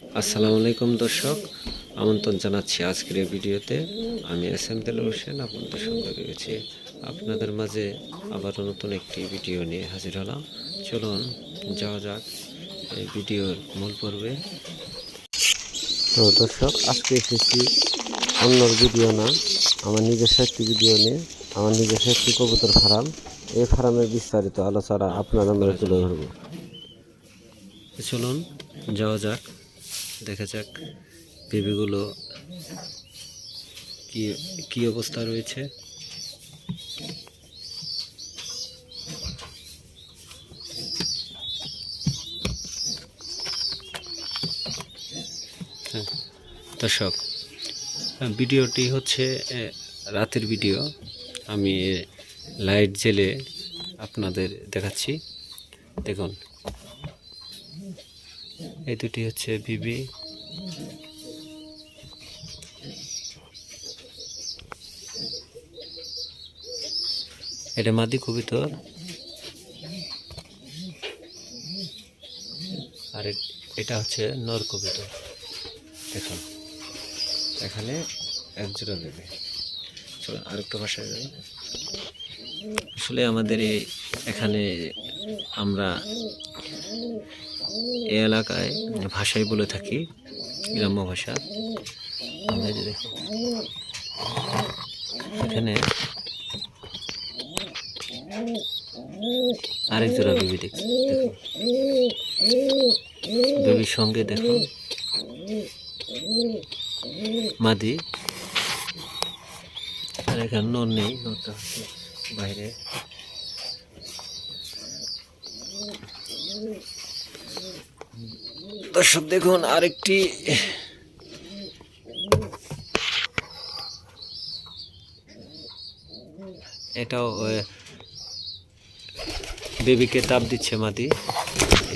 আসসালামু আলাইকুম দর্শক, আমন্ত্রণ জানাচ্ছি আজকের এই ভিডিওতে। আমি এস এম দেল হোসেন, আপনাদের সঙ্গে রয়েছে। আপনাদের মাঝে আবারও নতুন একটি ভিডিও নিয়ে হাজির হলাম। চলুন, যাওয়া যাক এই ভিডিওর মূল পর্বে। তো দর্শক, আজকে এসেছি অন্যর ভিডিও না, আমার নিজস্ব একটি ভিডিও নিয়ে। আমার নিজস্ব একটি কবুতর ফার্ম, এই ফার্মের বিস্তারিত আলোচনা আপনাদের আমরা তুলে ধরবো। চলুন, যাওয়া যাক। দেখা যাক বেবিগুলো কি কি অবস্থা রয়েছে। হ্যাঁ, দর্শক ভিডিওটি হচ্ছে রাতের ভিডিও। আমি লাইট জেলে আপনাদের দেখাচ্ছি। দেখুন। এই দুটি হচ্ছে বিবি। এটা মাদি কবিতর আর এটা হচ্ছে নর কবিতর দেখুন। এখানে এক জোড়া দেবে। চলো আরেকটু ভাষায় যাই। আসলে আমাদের এই এখানে আমরা এই এলাকায় ভাষাই বলে থাকি, গ্রাম্য ভাষা। এখানে আরেক জোড়া বেবি দেখো। বেবির সঙ্গে দেখো, মাদি। আর এখানে নর নেই বাইরে। দর্শক, দেখুন, আরেকটি এটাও বেবিকে তাপ দিচ্ছে মাটি।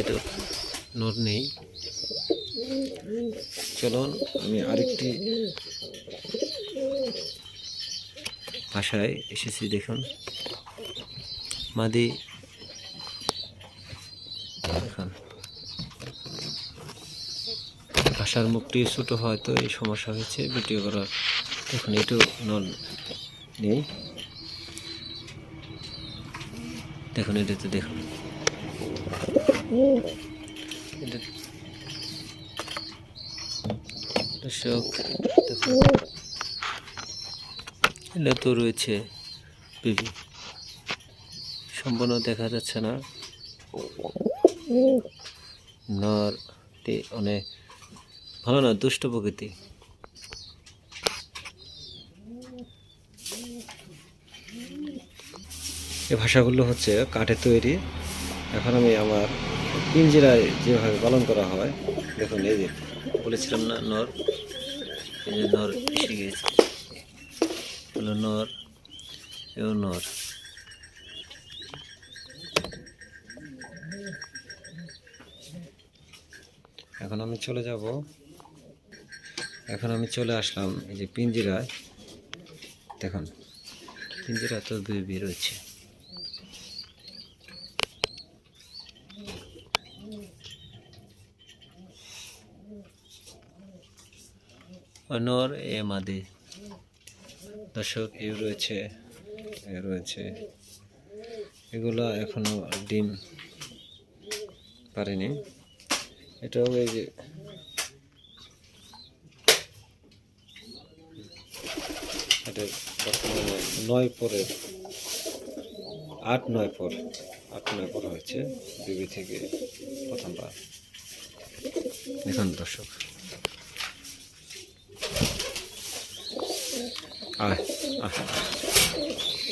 এটা নর নেই। চলুন, আমি আরেকটি ভাষায় এসেছি, দেখুন। মাদি দেখুন ভাষার মুখটি ছোটো হয়তো এই সমস্যা হয়েছে। ভিডিও করার দেখুন একটু নন নেই। দেখুন এটাতে দেখুন। এটা তো রয়েছে বেবি। সম্পূর্ণ দেখা যাচ্ছে না। নরটি অনেক ভালো না দুষ্ট প্রকৃতি। এ ভাষাগুলো হচ্ছে কাঠের তৈরি। এখন আমি আমার পিঞ্জিরায় যেভাবে পালন করা হয়, দেখুন এই যে বলেছিলাম না, নর। এই যে নর এসে হলো নর, এও নর। এখন আমি চলে যাব এখন আমি চলে আসলাম এই যে পিঞ্জিরায়। দেখুন পিঞ্জিরা তো বেবি রয়েছে। নর এ মাদি। দর্শক এই রয়েছে, এ রয়েছে। এগুলো এখনও ডিম পারেনি। এটাও এই যে এটা বর্তমানে নয় পরের আট নয় পর আট নয় পর হয়েছে বিবি থেকে প্রথমবার। দেখুন দর্শক।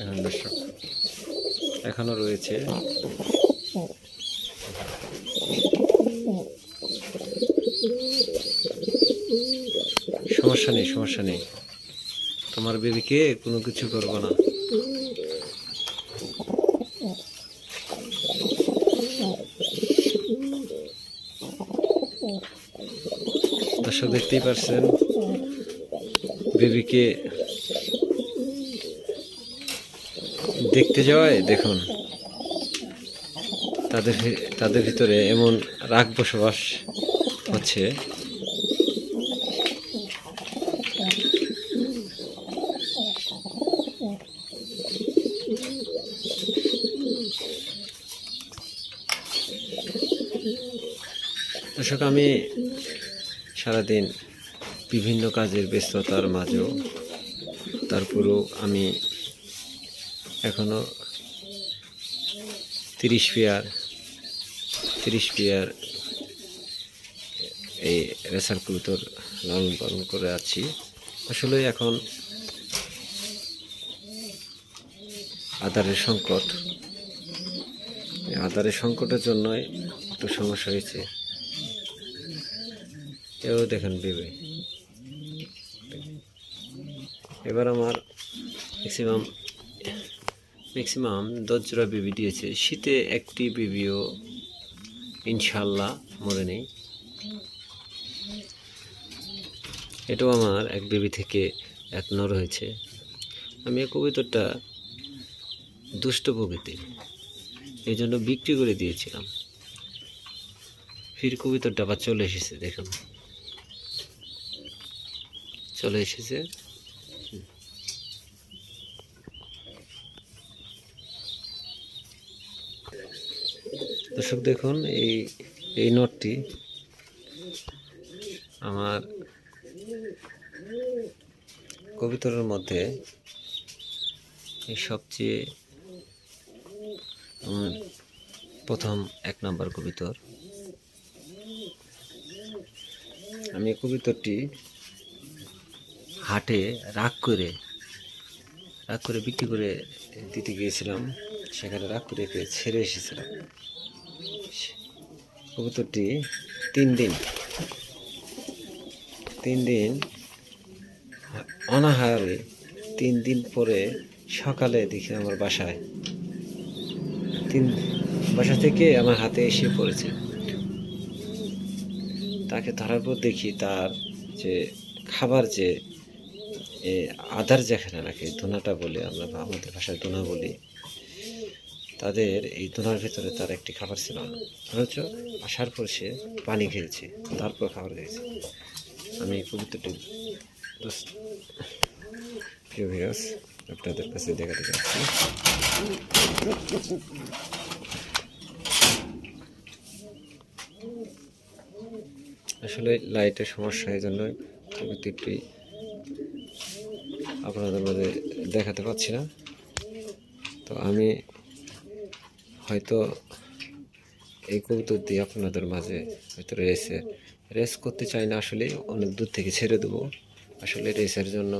এখন দর্শক। এখনও রয়েছে। সমস্যা নেই সমস্যা নেই। তোমার বেবিকে কোনো কিছু করব না। দর্শক দেখতেই পারছেন, বেবিকে দেখতে যাওয়ায় দেখুন, তাদের তাদের ভিতরে এমন রাগ বসবাস হচ্ছে। দর্শক, আমি সারাদিন বিভিন্ন কাজের ব্যস্ততার মাঝেও তারপরেও আমি এখনও তিরিশ পেয়ার তিরিশ পেয়ার এই রেসার কবুতর লালন পালন করে আছি। আসলে এখন আধারের সংকট আধারের সংকটের জন্যই একটু সমস্যা হয়েছে। এও দেখেন বেবে। এবার আমার ম্যাক্সিমাম ম্যাক্সিমাম দশ জোড়া বেবি দিয়েছে। শীতে একটি বেবিও ইনশাল্লাহ মরে নেই। এটাও আমার এক বেবি থেকে এক নর হয়েছে। আমি এই কবিতাটা দুষ্ট প্রকৃতির, এই জন্য বিক্রি করে দিয়েছিলাম। ফির কবিতাটা আবার চলে এসেছে, দেখুন। চলে এসেছে। দর্শক দেখুন, এই এই নটটি আমার কবিতরের মধ্যে এই সবচেয়ে প্রথম এক নম্বর কবিতর আমি কবিতরটি হাটে রাগ করে রাগ করে বিক্রি করে দিতে গিয়েছিলাম। সেখানে রাগ করে ছেড়ে এসেছিলাম। কবুতরটি তিন দিন তিন দিন অনাহারে তিন দিন পরে সকালে দেখি আমার বাসায়, তিন বাসা থেকে আমার হাতে এসে পড়েছে। তাকে ধরার পর দেখি তার যে খাবার যে আদার যেখানে রাখে, দোনাটা বলে আমরা আমাদের ভাষায় দোনা বলি, তাদের এই দোনার ভেতরে তার একটি খাবার ছিল। না অথচ আসার পর সে পানি খেয়েছে, তারপর খাবার খেয়েছে। আমি কবিতাটি আপনাদের কাছে দেখাতে যাচ্ছি। আসলে লাইটের সমস্যা এই জন্য কবিতাটি আপনাদের মাঝে দেখাতে পাচ্ছি না। তো আমি হয়তো এই কবুতর দিয়ে আপনাদের মাঝে হয়তো রেসে, রেস করতে চাই না আসলে, অনেক দূর থেকে ছেড়ে দেবো। আসলে রেসের জন্য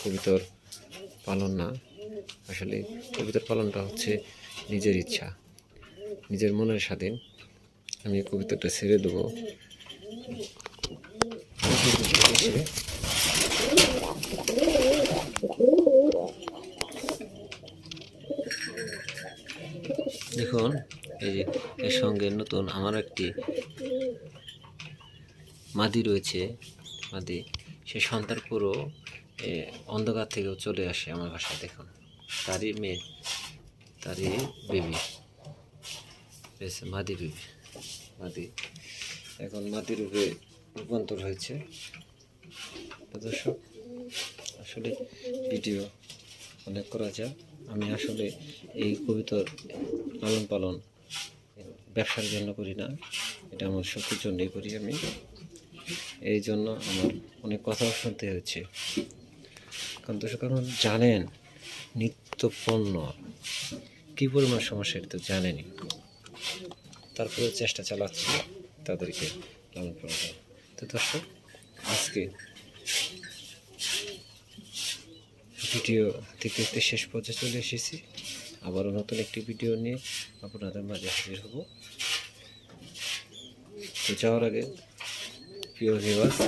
কবুতর পালন না। আসলে কবুতর পালনটা হচ্ছে নিজের ইচ্ছা, নিজের মনের স্বাধীন। আমি এই কবুতরটা ছেড়ে দেবো। দেখুন, এই যে, এর সঙ্গে নতুন আমার একটি মাদি রয়েছে, মাদি। সে সন্তান পুরো অন্ধকার থেকেও চলে আসে আমার বাসায়, দেখুন। তারই মেয়ে, তারই বেবি মাদি বেবি মাদি। এখন মাদি রূপে রূপান্তর হয়েছে। দর্শক আসলে ভিডিও অনেক করা যায়। আমি আসলে এই কবিতার লালন পালন ব্যবসার জন্য করি না। এটা আমার শক্তির জন্যই করি আমি। এই জন্য আমার অনেক কথাও শুনতে হচ্ছে কারণ দর্শক কারণ জানেন নিত্য পণ্য কী পরিমাণ সমস্যা এটা তো জানেনি তারপরে চেষ্টা চালাচ্ছি তাদেরকে লালন পালন তো দর্শক, আজকে ভিডিও দেখতে দেখতে শেষ পর্যায়ে চলে এসেছি। আবারও নতুন একটি ভিডিও নিয়ে আপনাদের মাঝে হাজির হব। তো যাওয়ার আগে, প্রিয় ভিউয়ার্স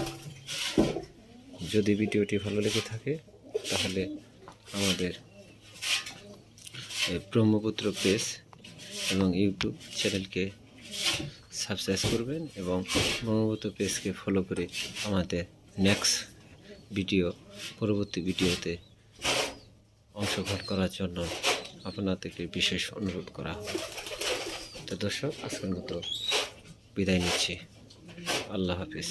যদি ভিডিওটি ভালো লেগে থাকে, তাহলে আমাদের ব্রহ্মপুত্র পেজ এবং ইউটিউব চ্যানেলকে সাবস্ক্রাইব করবেন এবং ব্রহ্মপুত্র পেজকে ফলো করে আমাদের নেক্সট ভিডিও পরবর্তী ভিডিওতে অংশগ্রহণ করার জন্য আপনাদেরকে বিশেষ অনুরোধ করা তো দর্শক, আজকের মতো বিদায় নিচ্ছি। আল্লাহ হাফিজ।